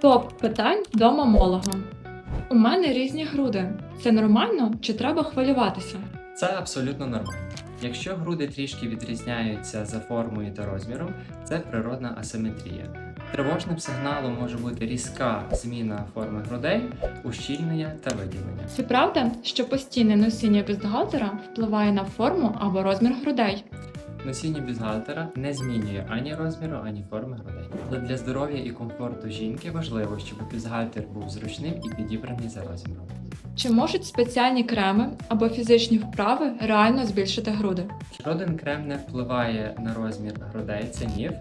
Топ питань до мамолога. У мене різні груди. Це нормально чи треба хвилюватися? Це абсолютно нормально. Якщо груди трішки відрізняються за формою та розміром, це природна асиметрія. Тривожним сигналом може бути різка зміна форми грудей, ущільнення та виділення. Чи правда, що постійне носіння бюстгальтера впливає на форму або розмір грудей? Носіння бюстгальтера не змінює ані розміру, ані форми грудей. Але для здоров'я і комфорту жінки важливо, щоб бюстгальтер був зручним і підібраний за розміром. Чи можуть спеціальні креми або фізичні вправи реально збільшити груди? Жоден крем не впливає на розмір грудей, це міф.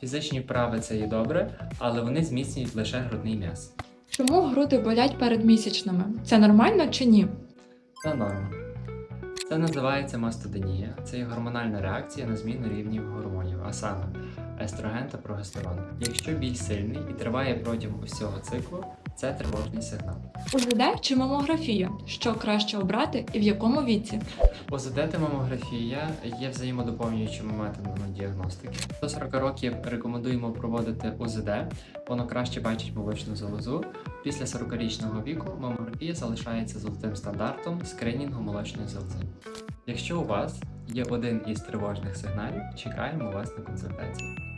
Фізичні вправи це є добре, але вони зміцнюють лише грудний м'яз. Чому груди болять перед місячними? Це нормально чи ні? Це норма. Це називається мастоденія. Це є гормональна реакція на зміну рівнів гормонів, а саме естроген та прогестерон. Якщо біль сильний і триває протягом усього циклу, це тривожний сигнал. УЗД чи мамографія? Що краще обрати і в якому віці? ОЗД та мамографія є взаємодоповнюючими методами діагностики. До 40 років рекомендуємо проводити ОЗД, воно краще бачить молочну залозу. Після 40-річного віку мамографія залишається золотим стандартом скринінгу молочної залози. Якщо у вас є один із тривожних сигналів, чекаємо вас на консультацію.